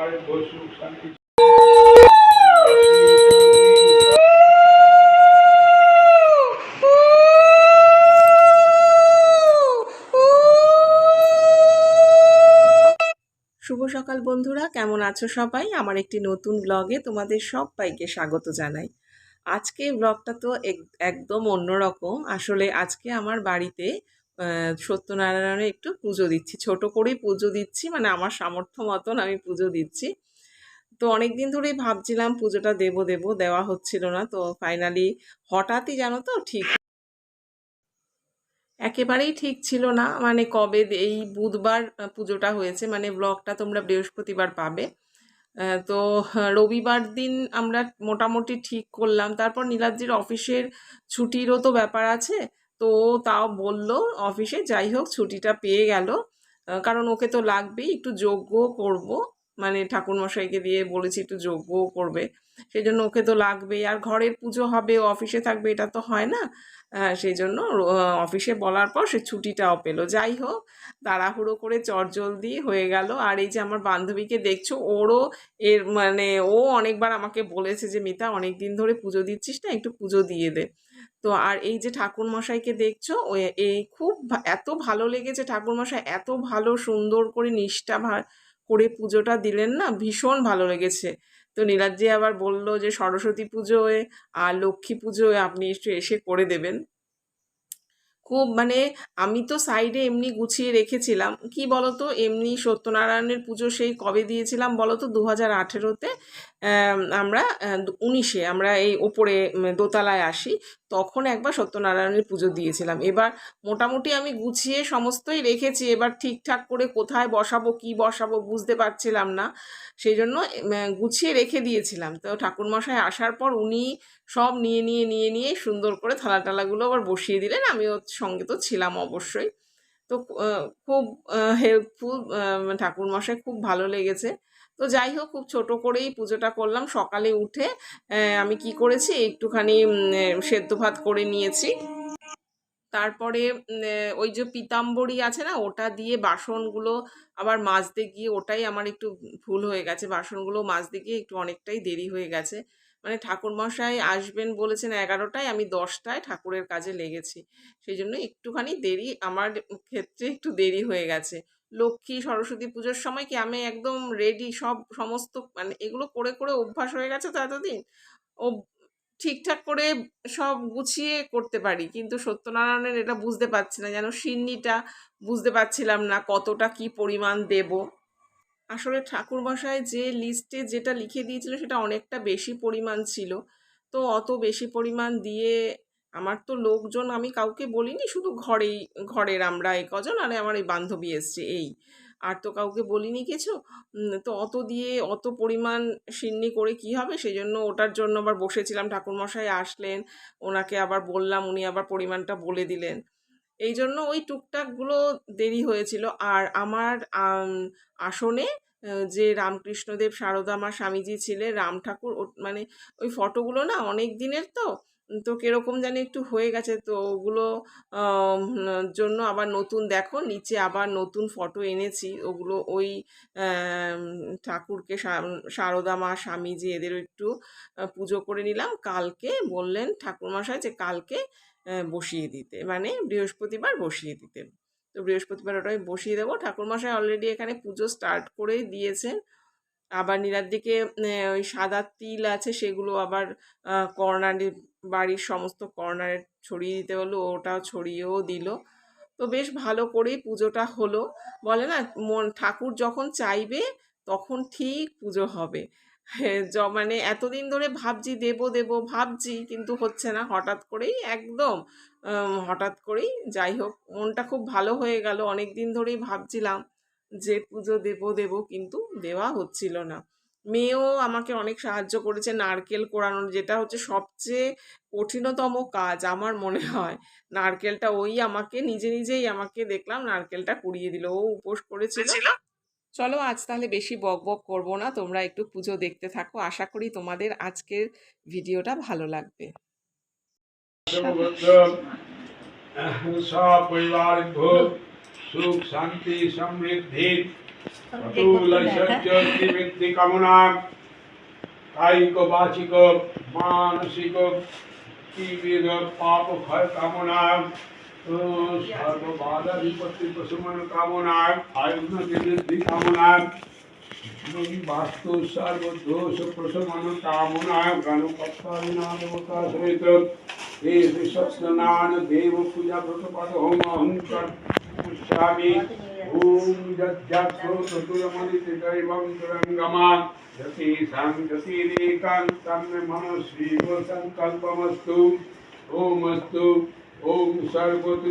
শুভ সকাল বন্ধুরা, কেমন আছো সবাই? আমার একটি নতুন ব্লগে তোমাদের সবাইকে স্বাগত জানাই। আজকে ব্লগটা তো এক- একদম অন্যরকম। আসলে আজকে আমার বাড়িতে আহ, সত্যনারায়ণের একটু পুজো দিচ্ছি। ছোট করেই পুজো দিচ্ছি মানে আমার সামর্থ্য মতন আমি পুজো দিচ্ছি। তো অনেক দিন ধরেই ভাবছিলাম পুজোটা দেবো দেবো দেওয়া হচ্ছিল না। তো ফাইনালি হঠাৎই জানো তো ঠিক একেবারেই ঠিক ছিল না। মানে কবে এই বুধবার পুজোটা হয়েছে মানে ব্লগটা তোমরা বৃহস্পতিবার পাবে। তো রবিবার দিন আমরা মোটামুটি ঠিক করলাম। তারপর নীলাদ্রির অফিসের ছুটিরও তো ব্যাপার আছে। তো তাও বলল অফিসে যাই হোক ছুটিটা পেয়ে গেল। কারণ ওকে তো লাগবেই, একটু যোগ্য করব। মানে ঠাকুরমশাইকে দিয়ে বলেছি একটু যজ্ঞও করবে। সেই জন্য ওকে তো লাগবেই। আর ঘরের পুজো হবে, অফিসে থাকবে, এটা তো হয় না। সেই জন্য অফিসে বলার পর সে ছুটিটাও পেল। যাই হোক, তাড়াহুড়ো করে চটজলদি হয়ে গেল। আর এই যে আমার বান্ধবীকে দেখছ, ওরও এর মানে ও অনেকবার আমাকে বলেছে যে, মিতা অনেক দিন ধরে পুজো দিচ্ছিস না, একটু পুজো দিয়ে দে। তো আর এই যে ঠাকুর মশাইকে দেখছ এই খুব এত ভালো লেগেছে ঠাকুর মশাই এত ভালো সুন্দর করে নিষ্ঠা করে পুজোটা দিলেন না? ভীষণ ভালো লেগেছে। তো নীলাদ্রি আবার বলল যে, সরস্বতী পুজোয় আর লক্ষ্মী পুজোয় আপনি একটু এসে করে দেবেন। খুব মানে আমি তো সাইডে এমনি গুছিয়ে রেখেছিলাম। কি বলতো? এমনি সত্যনারায়ণের পুজো সেই কবে দিয়েছিলাম বলতো? দু হাজার আঠেরোতে আমরা উনিশে আমরা এই ওপরে দোতলায় আসি। তখন একবার সত্যনারায়ণের পুজো দিয়েছিলাম। এবার মোটামুটি আমি গুছিয়ে সমস্তই রেখেছি। এবার ঠিকঠাক করে কোথায় বসাবো, কি বসাবো বুঝতে পারছিলাম না। সেই জন্য গুছিয়ে রেখে দিয়েছিলাম। তো ঠাকুরমশাই আসার পর উনি সব নিয়ে নিয়ে নিয়ে নিয়ে সুন্দর করে থালা টালাগুলো আবার বসিয়ে দিলেন। আমি ওর সঙ্গে তো ছিলাম অবশ্যই। তো খুব হেল্পফুল ঠাকুরমশাই খুব ভালো লেগেছে। তো যাই হোক, খুব ছোট করেই পুজোটা করলাম। সকালে উঠে আমি কি করেছি, একটুখানি সেদ্ধ ভাত করে নিয়েছি। তারপরে ওই যে পিতাম্বরী আছে না, ওটা দিয়ে বাসনগুলো আবার মাজতে গিয়ে, ওটাই আমার একটু ভুল হয়ে গেছে। বাসনগুলো মাজতে গিয়ে একটু অনেকটাই দেরি হয়ে গেছে। মানে ঠাকুরমশাই আসবেন বলেছেন এগারোটায়, আমি দশটায় ঠাকুরের কাজে লেগেছি। সেই জন্য একটুখানি দেরি, আমার ক্ষেত্রে একটু দেরি হয়ে গেছে। লক্ষ্মী সরস্বতী পুজোর সময় কি আমি একদম রেডি সব সমস্ত মানে এগুলো করে করে অভ্যাস হয়ে গেছে তো এতদিন? ও ঠিকঠাক করে সব গুছিয়ে করতে পারি। কিন্তু সত্যনারায়ণের এটা বুঝতে পারছি না, যেন সিন্নিটা বুঝতে পারছিলাম না কতটা কি পরিমাণ দেব। আসলে ঠাকুর ঠাকুরমশাই যে লিস্টে যেটা লিখে দিয়েছিল সেটা অনেকটা বেশি পরিমাণ ছিল। তো অত বেশি পরিমাণ দিয়ে আমার তো লোকজন আমি কাউকে বলিনি, শুধু ঘরেই, ঘরের আমরা এই কজন আর আমার এই বান্ধবী এসছে, এই। আর তো কাউকে বলিনি কিছু? তো অত দিয়ে অত পরিমাণ সিন্নি করে কি হবে? সেই জন্য ওটার জন্য আবার বসেছিলাম, ঠাকুরমশাই আসলেন, ওনাকে আবার বললাম, উনি আবার পরিমাণটা বলে দিলেন। এই জন্য ওই টুকটাকগুলো দেরি হয়েছিল। আর আমার আসনে যে রামকৃষ্ণদেব, সারদা মা স্বামীজি ছিলেন, রাম ঠাকুর মানে ওই ফটোগুলো না অনেক দিনের তো তো কীরকম জানি একটু হয়ে গেছে। তো ওগুলো জন্য আবার নতুন দেখো, নিচে আবার নতুন ফটো এনেছি। ওগুলো ওই ঠাকুরকে সারদা মা, স্বামীজি এদেরও একটু পুজো করে নিলাম। কালকে বললেন ঠাকুরমশাই যে কালকে বসিয়ে দিতে। মানে বৃহস্পতিবার বসিয়ে দিতে। তো বৃহস্পতিবার ওটাই বসিয়ে দেবো। ঠাকুরমশাই অলরেডি এখানে পুজো স্টার্ট করেই দিয়েছেন। আবার নীলার দিকে ওই সাদা তিল আছে সেগুলো আবার কর্নারে, বাড়ির সমস্ত কর্নারে ছড়িয়ে দিতে হলো ওটাও ছড়িয়েও দিল। তো বেশ ভালো করেই পুজোটা হলো। বলে না, মন, ঠাকুর যখন চাইবে তখন ঠিক পুজো হবে। মানে এতদিন ধরে ভাবছি, দেবো দেবো, ভাবছি, কিন্তু হচ্ছে না। হঠাৎ করেই একদম হঠাৎ করেই যাই হোক, মনটা খুব ভালো হয়ে গেল। অনেক দিন ধরেই ভাবছিলাম। যে পুজো দেব দেব কিন্তু দেওয়া হচ্ছিল না। মেয়েও আমাকে অনেক সাহায্য করেছে নারকেল কোড়ানোর যেটা হচ্ছে সবচেয়ে কঠিনতম কাজ আমার মনে হয়। নারকেলটা ওই আমাকে নিজে নিজেই আমাকে দেখলাম নারকেলটা কুড়িয়ে দিল। ও উপোস করেছিল। চলো আজ তাহলে বেশি বক বক করব না তোমরা একটু পুজো দেখতে থাকো। আশা করি তোমাদের আজকের ভিডিওটা ভালো লাগবে। সব सुख शांति समृद्धि अतुल कामना कायिक वाचिक मानसिक विविध पाप कामना विपत्ति प्रशमन कामना वृद्धि कामना वास्तु सर्वदोष प्रशमन कामना गणपत्ता नान देव पूजा व्रत पद होम अहंकार। पुष्यामि ॐ यज्ञोतुयमलितकैवं तुरङ्गमान् यतीशां यतिरेकान्तं मम श्रीवसङ्कल्पमस्तु ॐ अस्तु ॐ सर्वतु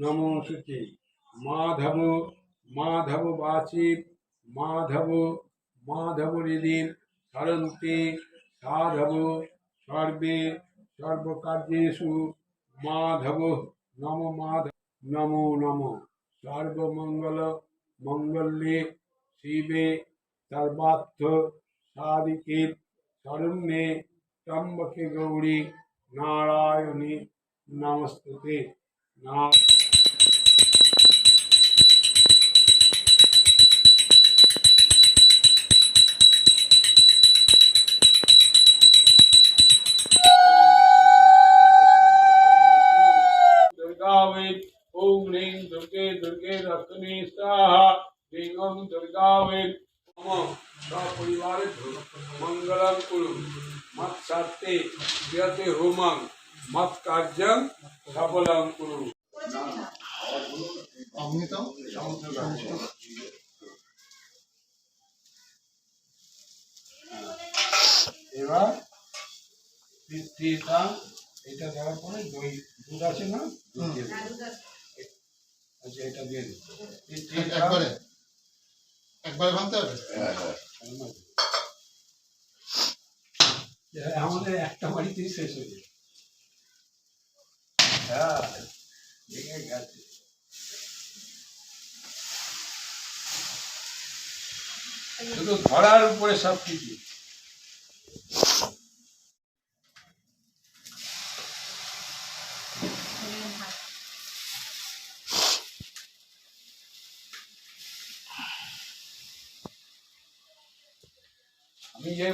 नमो शुचि। माधव माधव वासी माधव माधव निधि सरंते साधव, सर्वे सर्व सर्वकार्यु माधव, नमो माधव नमो नमो। सर्वमंगल मंगल्य शिवे सर्वार्थ साधिके सर्वे त्र्यंबके गौरी, नारायणी नमस्ते नारायण रत्नी स्वाहा ह्रीं ओम दुर्गा वै मम सपरिवारे मंगलम कुरु मत सात्ते यते होमं मत कार्यं सफलं कुरु এবার পিঠিটা এটা দেওয়ার পরে দই দুধ আছে না দুধ দেবো। আচ্ছা এটা দিয়ে পিঠিটা একবারে? একবারে ভাঙতে হবে? হ্যাঁ, আমাদের একটা বাড়িতেই শেষ হয়ে যায়। হ্যাঁ ভেঙে গেছে। শুধু ধরার উপরে সব কিছু আমি যে